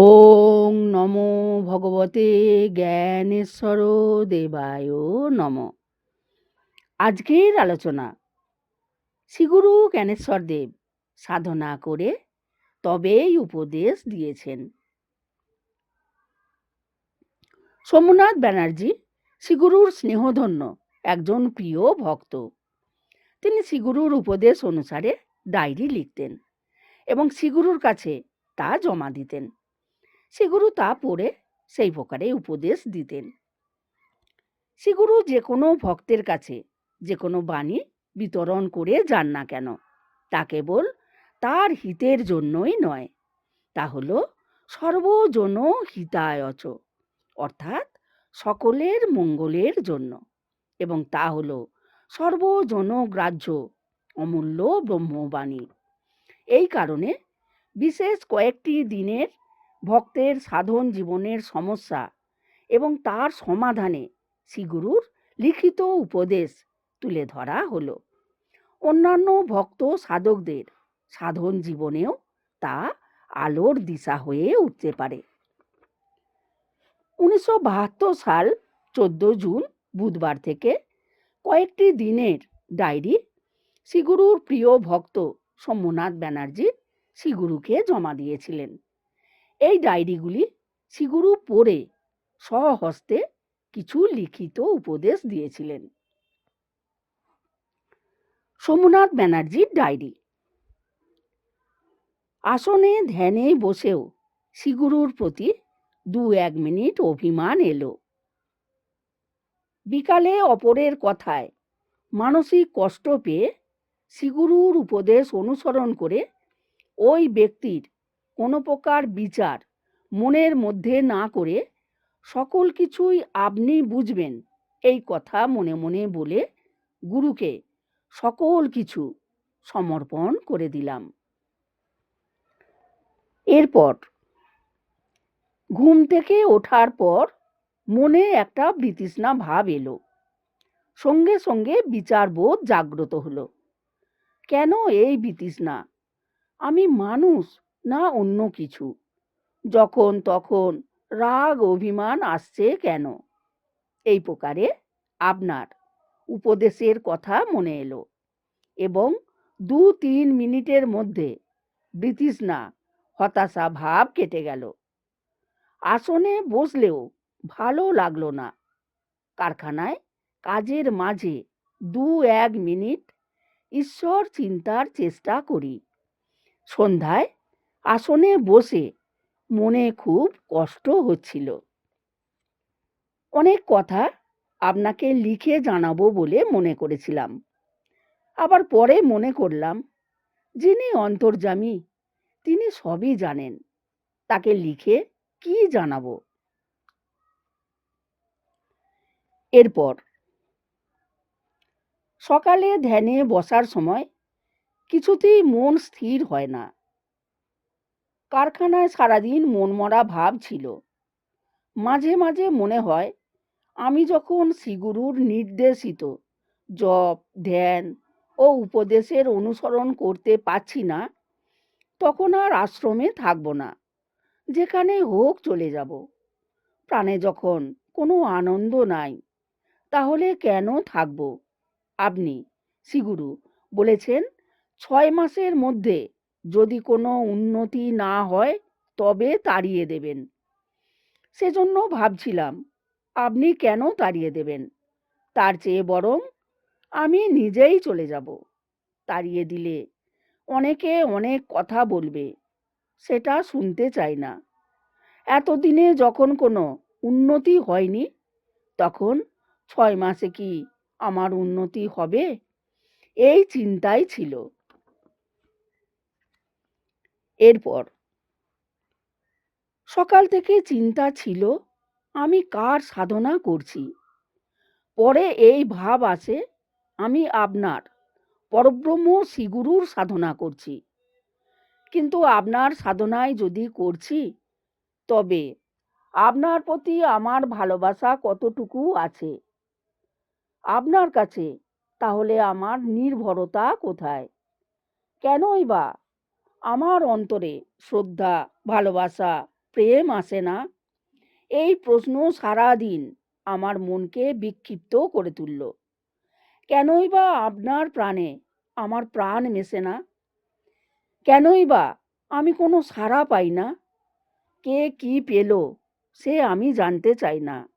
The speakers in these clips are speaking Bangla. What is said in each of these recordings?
ওং নমো ভগবতে জ্ঞানেশ্বর দেবায় নম। আজকের আলোচনা, শ্রীগুরু জ্ঞানেশ্বর দেব সাধনা করে তবেই উপদেশ দিয়েছেন। সোমনাথ ব্যানার্জি শ্রীগুরুর স্নেহধন্য একজন প্রিয় ভক্ত। তিনি শ্রীগুরুর উপদেশ অনুসারে ডায়েরি লিখতেন এবং শ্রীগুরুর কাছে তা জমা দিতেন। শ্রীগুরু তা পড়ে সেই প্রকারে উপদেশ দিতেন। শ্রীগুরু যে কোনো ভক্তের কাছে, যে কোনো বাণী বিতরণ করে যান না কেন, তা কেবল তার হিতের জন্যই নয়। তা হল সর্বজন হিতায়চ, অর্থাৎ সকলের মঙ্গলের জন্য, এবং তা হল সর্বজনগ্রাহ্য অমূল্য ব্রহ্মবাণী। এই কারণে বিশেষ কয়েকটি দিনের ভক্তের সাধন জীবনের সমস্যা এবং তার সমাধানে শ্রীগুরুর লিখিত উপদেশ তুলে ধরা হলো। অন্যান্য ভক্ত সাধকদের সাধন জীবনেও তা আলোর দিশা হয়ে উঠতে পারে। উনিশশো বাহাত্তর সাল চোদ্দ জুন বুধবার থেকে কয়েকটি দিনের ডায়েরি শ্রীগুরুর প্রিয় ভক্ত সোমনাথ ব্যানার্জি শ্রীগুরুকে জমা দিয়েছিলেন। এই ডায়েরিগুলি শ্রীগুরু পড়ে স্বহস্তে কিছু লিখিত উপদেশ দিয়েছিলেন। সোমনাথ ব্যানার্জির ডায়েরি। আসনে ধ্যানে বসেও শ্রীগুরুর প্রতি দু এক মিনিট অভিমান এলো। বিকালে অপরের কথায় মানসিক কষ্ট পেয়ে শ্রীগুরুর উপদেশ অনুসরণ করে ওই ব্যক্তির কোনো প্রকার বিচার মনের মধ্যে না করে সকল কিছুই আপনি বুঝবেন। এই কথা মনে মনে বলে গুরুকে সকল কিছু সমর্পণ করে দিলাম। এরপর ঘুম থেকে ওঠার পর মনে একটা বিতৃষ্ণা ভাব এলো। সঙ্গে সঙ্গে বিচারবোধ জাগ্রত হলো। কেন এই বিতৃষ্ণা? আমি মানুষ না অন্য কিছু? যখন তখন রাগ, অভিমান আসছে কেন? এই প্রকারে আপনার উপদেশের কথা মনে এলো এবং দু তিন মিনিটের মধ্যে বিতৃষ্ণা, হতাশা, ভাব কেটে গেল। আসনে বসলেও ভালো লাগল না। কারখানায় কাজের মাঝে দু এক মিনিট ঈশ্বর চিন্তার চেষ্টা করি। সন্ধ্যায় আসনে বসে মনে খুব কষ্ট হচ্ছিল। অনেক কথা আপনাকে লিখে জানাব বলে মনে করেছিলাম। আবার পরে মনে করলাম, যিনি অন্তর্জামী তিনি সবই জানেন, তাকে লিখে কি জানাব? এরপর, সকালে ধ্যানে বসার সময় কিছুতেই মন স্থির হয় না। কারখানায় সারাদিন মনমরা ভাব ছিল। মাঝে মাঝে মনে হয়, আমি যখন শ্রীগুরুর নির্দেশিত জপ, ধ্যান ও উপদেশের অনুসরণ করতে পারছি না, তখন আর আশ্রমে থাকব না, যেখানে হোক চলে যাব। প্রাণে যখন কোনো আনন্দ নাই, তাহলে কেন থাকব? আপনি, শ্রীগুরু, বলেছেন, ছয় মাসের মধ্যে যদি কোনো উন্নতি না হয়, তবে তাড়িয়ে দেবেন। সেজন্য ভাবছিলাম, আপনি কেন তাড়িয়ে দেবেন? তার চেয়ে বরং আমি নিজেই চলে যাব। তাড়িয়ে দিলে অনেকে অনেক কথা বলবে, সেটা শুনতে চাই না। এতদিনে যখন কোনো উন্নতি হয়নি, তখন ছয় মাসে কি আমার উন্নতি হবে? এই চিন্তাই ছিল। এরপর। সকাল থেকে চিন্তা ছিল, আমি কার সাধনা করছি? পরে এই ভাব আছে আমি আপনার, পরব্রহ্ম শ্রীগুরুর সাধনা করছি। কিন্তু আপনার সাধনায় যদি করছি, তবে আপনার প্রতি আমার ভালোবাসা কতটুকু আছে? আপনার কাছে, তাহলে আমার নির্ভরতা কোথায়? কেনই বা আমার অন্তরে শ্রদ্ধা, ভালোবাসা, প্রেম আসে না। এই প্রশ্ন সারাদিন আমার মনকে বিক্ষিপ্ত করে তুলল। কেনই বা আপনার প্রাণে আমার প্রাণ মেশে না? কেনই বা আমি কোনো সাড়া পাই না? কে কি পেল সে আমি জানতে চাই না।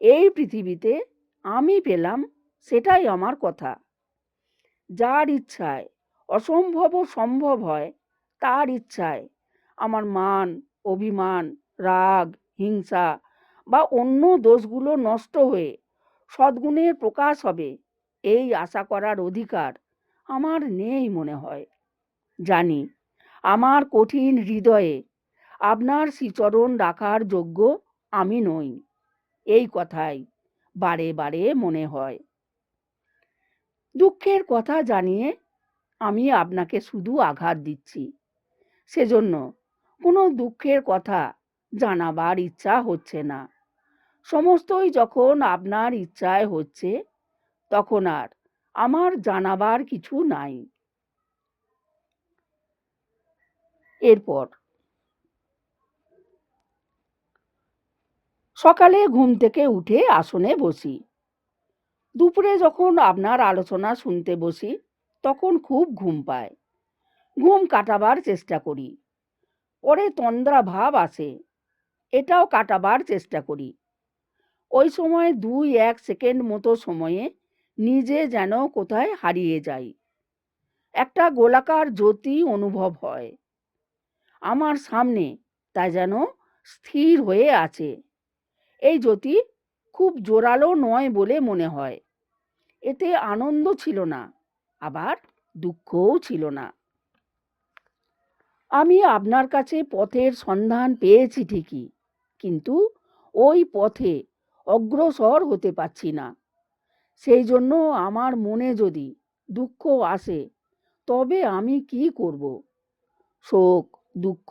এই পৃথিবীতে আমি পেলাম সেটাই আমার কথা। যার ইচ্ছায় অসম্ভব সম্ভব হয় তার ইচ্ছায় আমার মান, অভিমান, রাগ, হিংসা বা অন্য দোষগুলো নষ্ট হয়ে সদ্গুণের প্রকাশ হবে। এই আশা করার অধিকার আমার নেই মনে হয়। জানি, আমার কঠিন হৃদয়ে আপনার শ্রীচরণ রাখার যোগ্য আমি নই। এই কথাই বারে বারে মনে হয়। দুঃখের কথা জানিয়ে আমি আপনাকে শুধু আঘাত দিচ্ছি। সেজন্য কোনো দুঃখের কথা জানাবার ইচ্ছা হচ্ছে না। সমস্তই যখন আপনার ইচ্ছায় হচ্ছে, তখন আর আমার জানাবার কিছু নাই। এরপর সকালে ঘুম থেকে উঠে আসনে বসি। দুপুরে যখন আপনার আলোচনা শুনতে বসি, তখন খুব ঘুম পায়। ঘুম কাটাবার চেষ্টা করি। পরে তন্দ্রা ভাব আসে, এটাও কাটাবার চেষ্টা করি। ওই সময় দুই এক সেকেন্ড মতো সময়ে নিজে যেন কোথায় হারিয়ে যাই। একটা গোলাকার জ্যোতি অনুভব হয়। আমার সামনে তা যেন স্থির হয়ে আছে। এই জ্যোতি খুব জোরালো নয় বলে মনে হয়। এতে আনন্দ ছিল না, আবার দুঃখও ছিল না। আমি আপনার কাছে পথের সন্ধান পেয়েছি ঠিকই, কিন্তু ওই পথে অগ্রসর হতে পারছি না। সেই জন্য আমার মনে যদি দুঃখ আসে, তবে আমি কি করব? শোক, দুঃখ,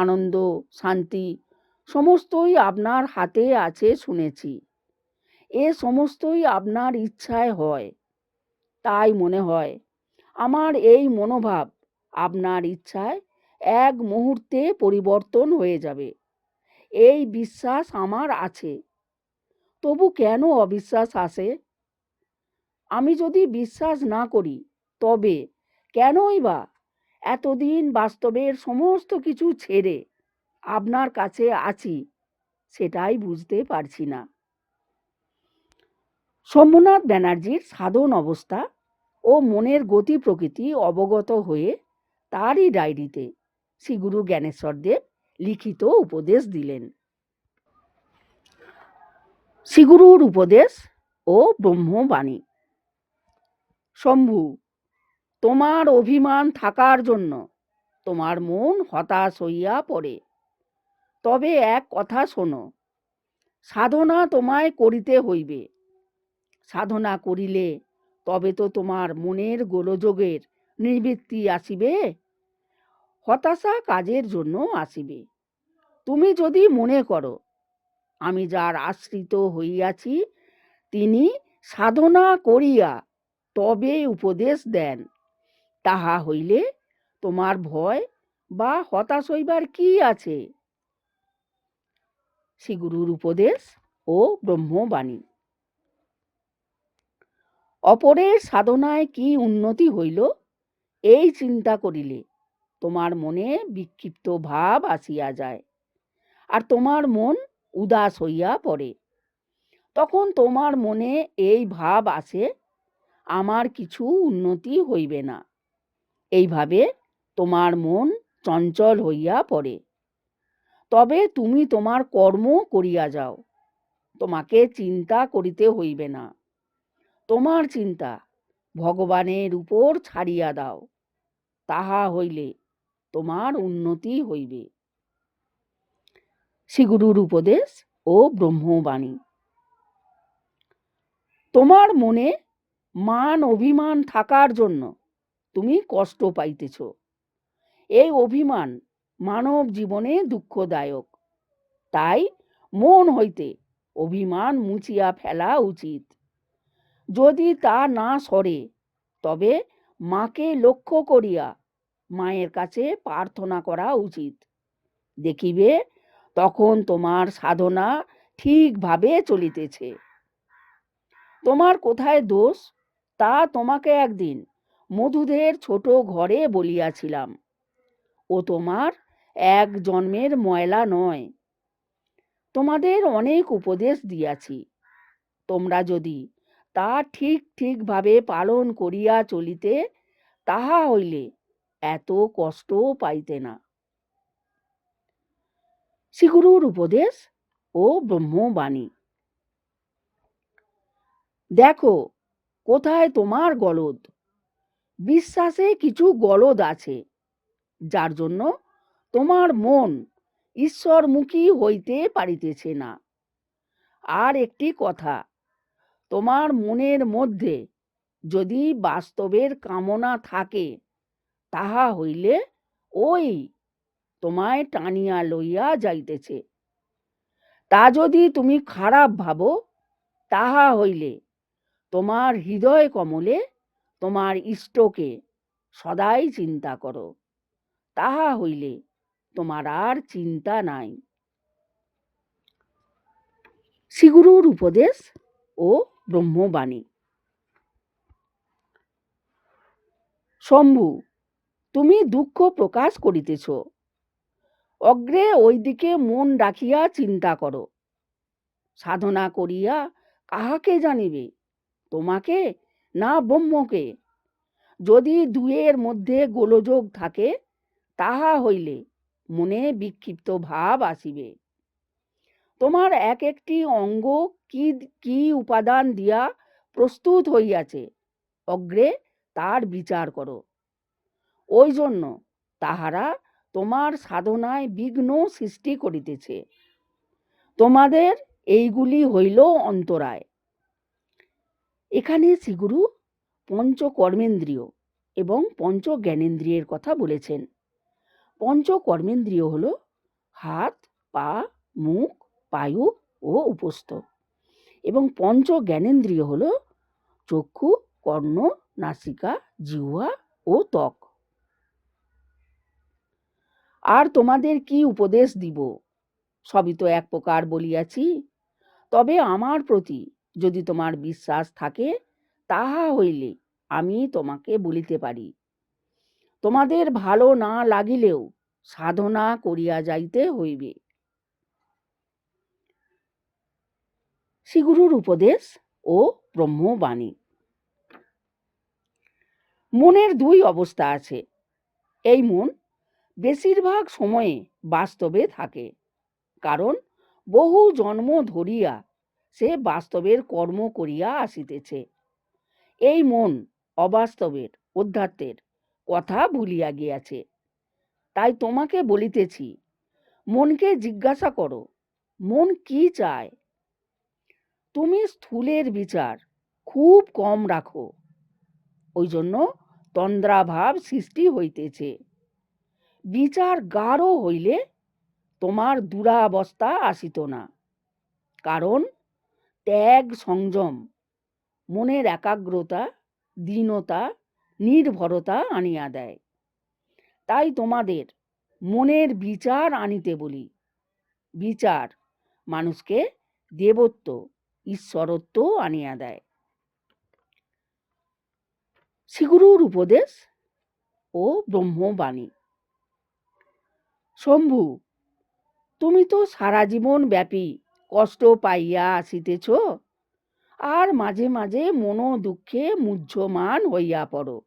আনন্দ, শান্তি সমস্তই আপনার হাতে আছে শুনেছি। এ সমস্তই আপনার ইচ্ছায় হয়। তাই মনে হয়, আমার এই মনোভাব আপনার ইচ্ছায় এক মুহূর্তে পরিবর্তন হয়ে যাবে। এই বিশ্বাস আমার আছে। তবু কেন অবিশ্বাস আসে? আমি যদি বিশ্বাস না করি, তবে কেনই বা? এতদিন বাস্তবের সমস্ত কিছু ছেড়ে আপনার কাছে আছি, সেটাই বুঝতে পারছি না। সোমনাথ ব্যানার্জির সাধন অবস্থা ও মনের গতি প্রকৃতি অবগত হয়ে তারই ডায়েরিতে শ্রীগুরু জ্ঞানেশ্বরদেব লিখিত উপদেশ দিলেন। শ্রীগুরুর উপদেশ ও ব্রহ্মবাণী। শম্ভু, তোমার অভিমান থাকার জন্য তোমার মন হতাশ হইয়া পড়ে। তবে এক কথা শোনো, সাধনা তোমায় করিতে হইবে। সাধনা করিলে তবে তো তোমার মনের গোলযোগের নিবৃত্তি আসিবে। হতাশা কাজের জন্য আসিবে। তুমি যদি মনে করো, আমি যার আশ্রিত হইয়াছি, তিনি সাধনা করিয়া তবে উপদেশ দেন, তাহা হইলে তোমার ভয় বা হতাশ হইবার কি আছে? শ্রীগুরুর উপদেশ ও ব্রহ্মবাণী। অপরের সাধনায় কি উন্নতি হইল, এই চিন্তা করিলে তোমার মনে বিক্ষিপ্ত ভাব আসিয়া যায় আর তোমার মন উদাস হইয়া পড়ে। তখন তোমার মনে এই ভাব আসে, আমার কিছু উন্নতি হইবে না। এইভাবে তোমার মন চঞ্চল হইয়া পড়ে। তবে তুমি তোমার কর্ম করিয়া যাও, তোমাকে চিন্তা করিতে হইবে না। তোমার চিন্তা ভগবানের উপর ছাড়িয়া দাও, তাহা হইলে তোমার উন্নতি হইবে। শ্রীগুরুর উপদেশ ও ব্রহ্মবাণী। তোমার মনে মান অভিমান থাকার জন্য তুমি কষ্ট পাইতেছ। এই অভিমান মানব জীবনে দুঃখদায়ক। তাই মন হইতে অভিমান মুছিয়া ফেলা উচিত। যদি তা না সরে, তবে মাকে লক্ষ্য করিয়া মায়ের কাছে প্রার্থনা করা উচিত। দেখিবে, তখন তোমার সাধনা ঠিকভাবে চলিতেছে। তোমার কোথায় দোষ? তা তোমাকে একদিন মধুদের ছোট ঘরে বলিয়াছিলাম। ও তোমার এক জন্মের ময়লা নয়। তোমাদের অনেক উপদেশ দিয়াছি। তোমরা যদি তা ঠিক ঠিকভাবে পালন করিয়া চলিতে, তাহা হইলে এত কষ্ট পাইতে না। শ্রীগুরুর উপদেশ ও ব্রহ্মবাণী। দেখো, কোথায় তোমার গলদ? বিশ্বাসে কিছু গলদ আছে, যার জন্য তোমার মন ঈশ্বরমুখী হইতে পারিতেছে না। আর একটি কথা, তোমার মনের মধ্যে যদি বাস্তবের কামনা থাকে তাহা হইলে ওই তোমায় টানিয়া লইয়া যাইতেছে। তা যদি তুমি খারাপ ভাবো, তাহা হইলে তোমার হৃদয় কমলে তোমার ইষ্টকে সদাই চিন্তা করো। তাহা হইলে তোমার আর চিন্তা নাই। শ্রীগুরুর উপদেশ ও ব্রহ্মবাণী। শম্ভু তুমি দুঃখ প্রকাশ করিতেছ। অগ্রে ওই দিকে মন রাখিয়া চিন্তা করো। সাধনা করিয়া কাহাকে জানিবে? তোমাকে না ব্রহ্মকে? যদি দুয়ের মধ্যে গোলযোগ থাকে, তাহা হইলে মনে বিক্ষিপ্ত ভাব আসিবে। তোমার এক একটি অঙ্গ কি কি উপাদান দিয়া প্রস্তুত হইয়াছে? অগ্রে তার বিচার করো। ওই জন্য তাহারা তোমার সাধনায় বিঘ্ন সৃষ্টি করিতেছে। তোমাদের এইগুলি হইল অন্তরায়। এখানে শ্রীগুরু পঞ্চ কর্মেন্দ্রিয় এবং পঞ্চ জ্ঞানেন্দ্রিয়ের কথা বলেছেন। পঞ্চ কর্মেন্দ্রিয় হল হাত, পা, মুখ পায়ু ও উপস্থ এবং পঞ্চ জ্ঞানেন্দ্রিয় হল চক্ষু, কর্ণ, নাসিকা, জিহ্বা ও ত্বক। আর তোমাদের কি উপদেশ দিব? সবই তো এক প্রকার বলিয়াছি। তবে আমার প্রতি যদি তোমার বিশ্বাস থাকে, তাহা হইলে আমি তোমাকে বলিতে পারি। তোমাদের ভালো না লাগিলেও সাধনা করিয়া যাইতে হইবে। শ্রীগুরুর উপদেশ ও ব্রহ্মবাণী। মনের দুই অবস্থা আছে। এই মন বেশিরভাগ সময়ে বাস্তবে থাকে। কারণ বহু জন্ম ধরিয়া সে বাস্তবের কর্ম করিয়া আসিতেছে। এই মন অবাস্তবের, অধ্যাত্মের কথা ভুলিয়া গিয়াছে। তাই তোমাকে বলিতেছি, মনকে জিজ্ঞাসা করো, মন কি চায়? তুমি স্থূলের বিচার খুব কম রাখো। ওই জন্য তন্দ্রাভাব সৃষ্টি হইতেছে। বিচার গাঢ় হইলে তোমার দুরাবস্থা আসিত না। কারণ ত্যাগ সংযম, মনের একাগ্রতা, দীনতা, নির্ভরতা আনিয়া দেয়। তাই তোমাদের মনের বিচার আনিতে বলি। বিচার মানুষকে দেবত্ব, ঈশ্বরত্ব আনিয়া দেয়। শ্রীগুরুর উপদেশ ও ব্রহ্মবাণী। শম্ভু, তুমি তো সারা জীবন ব্যাপী কষ্ট পাইয়া আসিতেছ, আর মাঝে মাঝে মনো দুঃখে মুহ্যমান হইয়া পড়ো।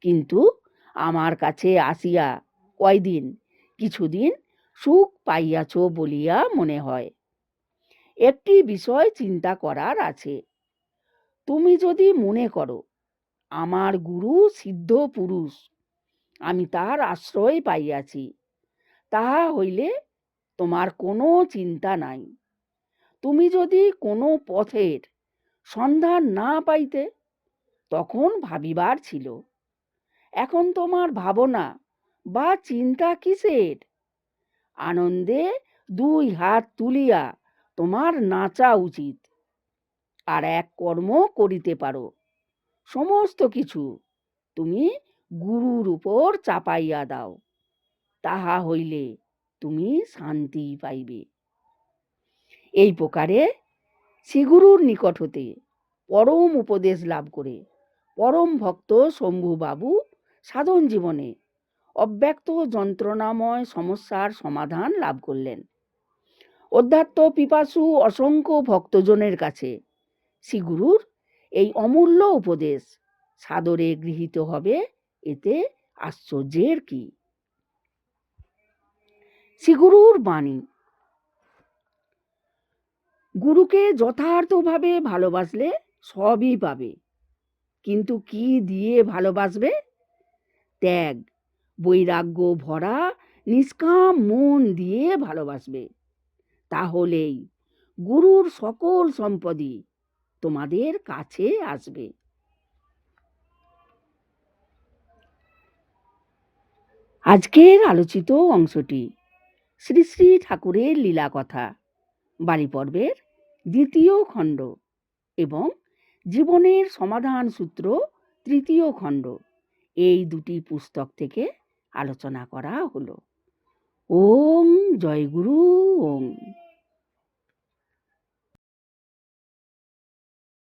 কিন্তু আমার কাছে আসিয়া কয়দিন, কিছুদিন সুখ পাইয়াছ বলিয়া মনে হয়। একটি বিষয় চিন্তা করার আছে। তুমি যদি মনে করো, আমার গুরু সিদ্ধ পুরুষ আমি তার আশ্রয় পাইয়াছি। তাহা হইলে তোমার কোনো চিন্তা নাই। তুমি যদি কোনো পথের সন্ধান না পাইতে, তখন ভাবিবার ছিল। এখন তোমার ভাবনা বা চিন্তা কিসের? আনন্দে দুই হাত তুলিয়া তোমার নাচা উচিত। আর এক কর্ম করিতে পারো। সমস্ত কিছু তুমি গুরুর উপর চাপাইয়া দাও। তাহা হইলে তুমি শান্তি পাইবে। এই প্রকারে শ্রীগুরুর নিকট হতে পরম উপদেশ লাভ করে পরম ভক্ত শম্ভুবাবু সাধন জীবনে অব্যক্ত যন্ত্রণাময় সমস্যার সমাধান লাভ করলেন। অধ্যাত্ম পিপাসু অসংখ্য ভক্তজনের কাছে শ্রীগুরুর এই অমূল্য উপদেশ সাদরে গৃহীত হবে, এতে আশ্চর্যের কি? শ্রীগুরুর বাণী। গুরুকে যথার্থভাবে ভালোবাসলে সবই পাবে। কিন্তু কি দিয়ে ভালোবাসবে? ত্যাগ, বৈরাগ্য ভরা, নিষ্কাম মন দিয়ে ভালোবাসবে। তাহলেই গুরুর সকল সম্পদই তোমাদের কাছে আসবে। আজকের আলোচিত অংশটি শ্রী শ্রী ঠাকুরের লীলা কথা। পর্বের দ্বিতীয় খণ্ড এবং জীবনের সমাধান সূত্র তৃতীয় খণ্ড। এই দুটি পুস্তক থেকে আলোচনা করা হলো। ওং জয়গুরু ওং